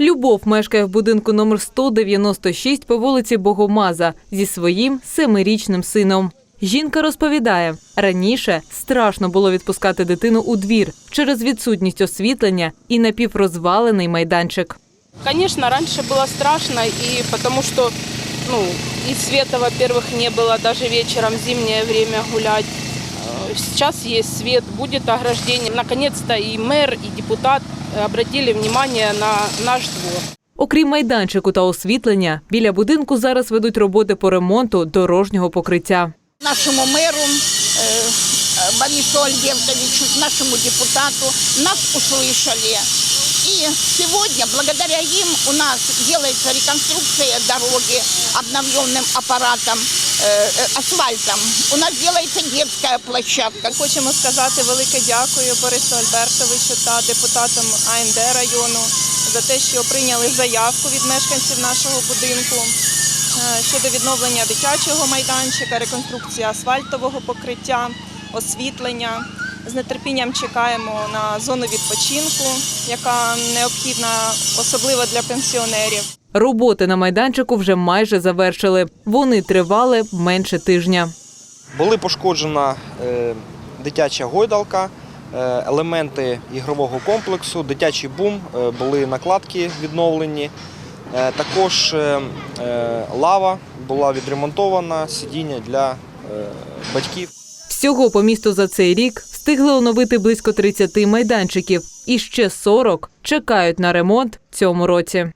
Любов мешкає в будинку номер 196 по вулиці Богомаза зі своїм семирічним сином. Жінка розповідає, раніше страшно було відпускати дитину у двір через відсутність освітлення і напіврозвалений майданчик. Конечно, раньше было страшно, и потому что ну, и света, во-первых, не было даже вечером в зимнее время гулять. Э, Сейчас есть свет, будет ограждение. Наконец-то и мэр, и депутат э, обратили внимание на наш двор. Окрім майданчику та освітлення, біля будинку зараз ведуть роботи по ремонту дорожнього покриття. нашему мэру э, э, Борису Альбертовичу, нашему депутату, нас услышали. И сегодня, благодаря им, у нас делается реконструкция дороги обновленным аппаратом, э, э, асфальтом. У нас делается детская площадка. Хочемо сказати велике дякую Борису Альбертовичу та депутатам АНД району за те, що прийняли заявку від мешканців нашого будинку е, щодо відновлення дитячого майданчика, реконструкції асфальтового покриття, освітлення. З нетерпінням чекаємо на зону відпочинку, яка необхідна особливо для пенсіонерів. Роботи на майданчику вже майже завершили. Вони тривали менше тижня. Були пошкоджена е, дитяча гойдалка, е, елементи ігрового комплексу, дитячий бум, е, були накладки відновлені. Е, також лава була відремонтована, сидіння для е, батьків. Всього по місту за цей рік встигли оновити близько 30 майданчиків, і ще 40 чекають на ремонт цьому році.